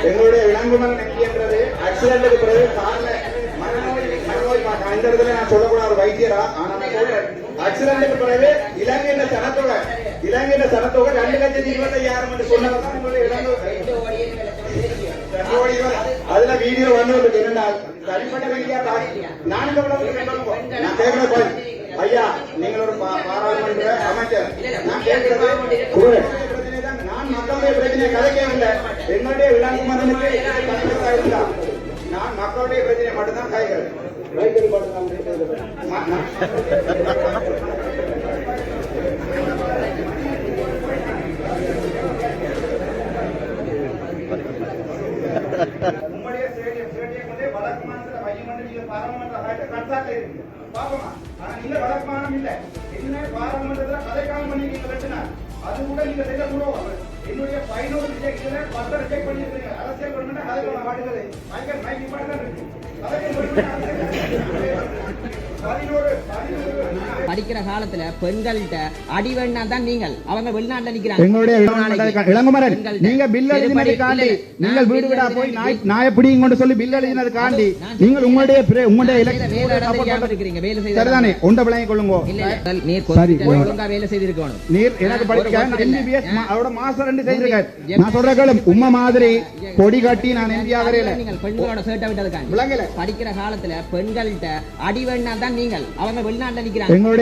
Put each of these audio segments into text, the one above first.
எங்களுடைய விலங்குமன் நெஞ்சி என்றது ஆக்சிடென்ட்டுக்கு பிறகு கார்ல மனநோய் மனநோய் இந்த இடத்துல நான் சொல்லக்கூடாது ஒரு வைத்தியரா? ஆனா நான் சொல்றேன். ஆக்சிடென்ட்டுக்கு பிறகு இலங்கையின் சனத்தொகை இலங்கையின் சனத்தொகை ரெண்டு லட்சத்தி இருபத்தி ஐயாயிரம் என்று சொன்னவர் உங்களுடைய அதுல வீடியோ வந்து ஒரு இருந்தால் தனிப்பட்ட ரீதியா நான் கேட்கிற ஐயா நீங்கள் ஒரு பாராளுமன்ற அமைச்சர். நான் கேட்கிறது உங்களுடைய பிரச்சனை தான். நான் மக்களுடைய பிரச்சனையை கதைக்கவில்லை என்னுடைய விலங்கு மன்னனுக்கு கஷ்டத்தா இருந்தா நான் மக்களுடைய பிரச்சனையை மட்டும்தான் காய்கிறேன் ரைத்தறி மட்டும்தான் ம- நான் உம்முடைய ஸ்டேடியம் ஸ்டேடியம் வந்து வடக்கு மாநிலத்துல மையம் வந்து நீங்க பாராளுமன்ற ஹால்ல கட்சாட்ல இருக்கு பாப்போமா ஆனா நீங்க வடக்கு மாநிலம் இல்ல. என்ன பாராளுமன்றத்துல கதைக்காம பண்ணி நீங்க வெட்டினார். அது கூட நீங்க என்னுடைய பதினோரு ரிஜெக்ட் பத்து ரிஜெக்ட் பண்ணிருக்கீங்க அரசியல் கவர்மெண்ட் கதைக்காம பாடுகிறது மைக்கேல் மைக் இம்பார்ட்டன் இருக்கு. பதினோரு படிக்கிற காலத்துல பெண்கள்கிட்ட அடி வேணா தான் நீங்கள். அவங்க வெளிநாட்டுல நிக்கிறாங்க. எங்களுடைய இளங்குமரன் நீங்க பில் எழுதினது காண்டி இல்ல, இல்ல. நீங்கள் நான் வீடு bill வீடா போய் எழுதினது நாய் நாய பிடிங்க கொண்டு சொல்லி பில் எழுதினது காண்டி நான் நீங்கள் உங்களுடைய உங்களுடைய இருக்கிறீங்க. வேலை செய்த சரிதானே? உண்ட விளங்கி கொள்ளுங்க. இல்ல இல்ல. நீர் சரி. கொஞ்சம் ஒழுங்கா வேலை செய்திருக்கணும். நீர் எனக்கு படிக்க. எம்பிபிஎஸ். அவரோட மாஸ்டர் ரெண்டு செய்திருக்கேன் எம்- நான் சொல்ற கேளும் உம்மா மாதிரி கொடி கட்டி நான் எம்பி ஆகிறேன் நீங்கள் பெண்களோட சேட்டை விட்டதுக்காண்டி விளங்கல. படிக்கிற காலத்துல பெண்கள்கிட்ட அடி வேணா தான் நீங்கள். அவங்க வெளிநாட்டுல நிக்கிறாங்க. எங்களுடைய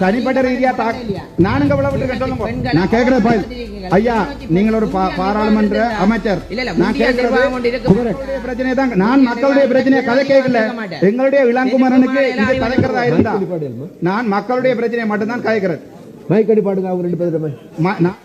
தனிப்பட்ட ரீதியா நானுங்க இவ்வளவு விட்டுருக்கேன் சொல்லுங்க. நான் கேட்கிறேன் பாய் ஐயா நீங்கள் ஒரு பா- பாராளுமன்ற அமைச்சர். நான். உங்களுடைய பிரச்சனை தான். நான் மக்களுடைய பிரச்சனையை கதை கேட்கல. எங்களுடைய இளங்குமரனுக்கு இது கதைக்கிறதா இருந்தா நான் மக்களுடைய பிரச்சனையை மட்டும்தான் கதைக்கிறேன் மைக் அடி பாடுங்க அவங்க ரெண்டு பேரும். ம- நான்